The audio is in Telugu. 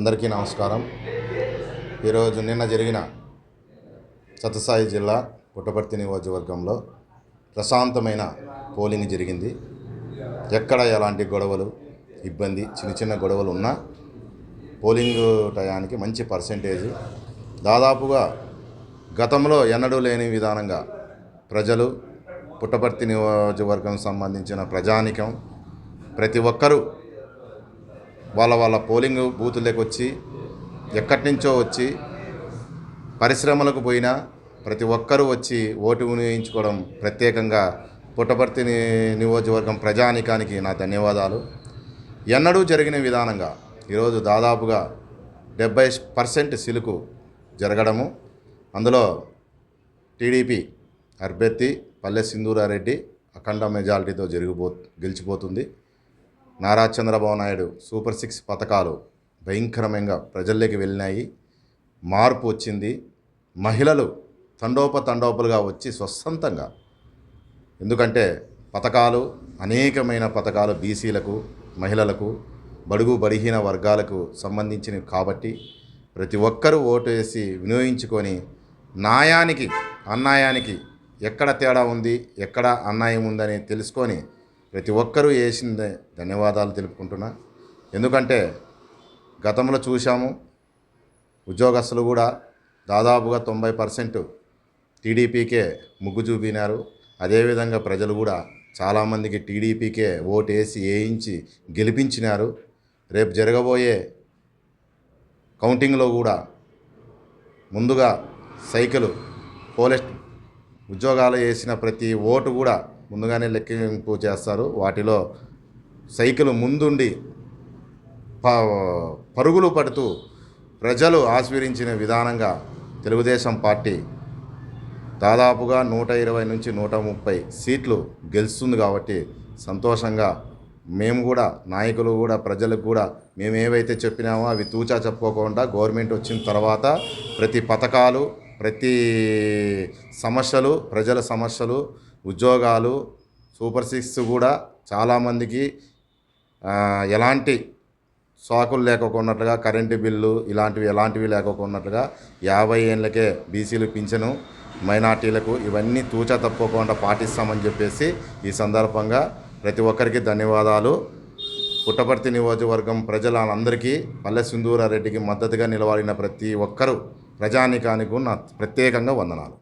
అందరికీ నమస్కారం. ఈరోజు నిన్న జరిగిన సత్యసాయి జిల్లా పుట్టపర్తి నియోజకవర్గంలో ప్రశాంతమైన పోలింగ్ జరిగింది. ఎక్కడ ఎలాంటి గొడవలు ఇబ్బంది చిన్న చిన్న గొడవలు ఉన్నా పోలింగ్ టయానికి మంచి పర్సంటేజ్. దాదాపుగా గతంలో ఎన్నడూ లేని విధానంగా ప్రజలు పుట్టపర్తి నియోజకవర్గం సంబంధించిన ప్రజానికం ప్రతి ఒక్కరూ వాళ్ళ వాళ్ళ పోలింగ్ బూతులకు వచ్చి ఎక్కడి నుంచో వచ్చి పరిశ్రమలకు పోయినా ప్రతి ఒక్కరూ వచ్చి ఓటు వినియోగించుకోవడం ప్రత్యేకంగా పుట్టపర్తి నియోజకవర్గం ప్రజానికానికి నా ధన్యవాదాలు. ఎన్నడూ జరిగిన విధానంగా ఈరోజు దాదాపుగా డెబ్బై పర్సెంట్ సిలుకు జరగడము. అందులో టీడీపీ అభ్యర్థి పల్లె సింధూరారెడ్డి అఖండ మెజారిటీతో జరిగిపో గెలిచిపోతుంది. నారా చంద్రబాబు నాయుడు సూపర్ సిక్స్ పథకాలు భయంకరమైన ప్రజల్లోకి వెళ్ళినాయి. మార్పు వచ్చింది. మహిళలు తండోపతండోపలుగా వచ్చి స్వచ్ఛందంగా ఎందుకంటే పథకాలు అనేకమైన పథకాలు బీసీలకు మహిళలకు బడుగు బడిహీన వర్గాలకు సంబంధించినవి కాబట్టి ప్రతి ఒక్కరూ ఓటు వేసి వినియోగించుకొని న్యాయానికి అన్నాయానికి ఎక్కడ తేడా ఉంది ఎక్కడ అన్యాయం ఉందని తెలుసుకొని ప్రతి ఒక్కరూ వేసిందే ధన్యవాదాలు తెలుపుకుంటున్నా. ఎందుకంటే గతంలో చూశాము ఉద్యోగస్తులు కూడా దాదాపుగా తొంభై పర్సెంట్ టీడీపీకే ముగ్గు చూపినారు. అదేవిధంగా ప్రజలు కూడా చాలామందికి టీడీపీకే ఓటు వేసి వేయించి గెలిపించినారు. రేపు జరగబోయే కౌంటింగ్లో కూడా ముందుగా సైకిల్ పోలీస్ ఉద్యోగాలు వేసిన ప్రతి ఓటు కూడా ముందుగానే లెక్కింపు చేస్తారు. వాటిలో సైకిల్ ముందుండి ప- పరుగులు పడుతూ ప్రజలు ఆస్వరించిన విధానంగా తెలుగుదేశం పార్టీ దాదాపుగా నూట ఇరవై నుంచి నూట ముప్పై సీట్లు గెలుస్తుంది కాబట్టి సంతోషంగా మేము కూడా నాయకులు కూడా ప్రజలకు కూడా మేము ఏవైతే చెప్పినామో అవి తూచా చెప్పుకోకుండా గవర్నమెంట్ వచ్చిన తర్వాత ప్రతి పథకాలు ప్రతి సమస్యలు ప్రజల సమస్యలు ఉద్యోగాలు సూపర్ సిక్స్ కూడా చాలామందికి ఎలాంటి సాకులు లేకపోకున్నట్లుగా కరెంటు బిల్లు ఇలాంటివి ఎలాంటివి లేకపోకున్నట్లుగా యాభై ఏళ్ళకే బీసీలు పింఛను మైనార్టీలకు ఇవన్నీ తూచా తప్పకుండా పాటిస్తామని చెప్పేసి ఈ సందర్భంగా ప్రతి ఒక్కరికి ధన్యవాదాలు. పుట్టపర్తి నియోజకవర్గం ప్రజలందరికీ పల్లె సింధూరారెడ్డికి మద్దతుగా నిలబడిన ప్రతి ఒక్కరూ ప్రజానికానికి నా ప్రత్యేకంగా వందనాలు.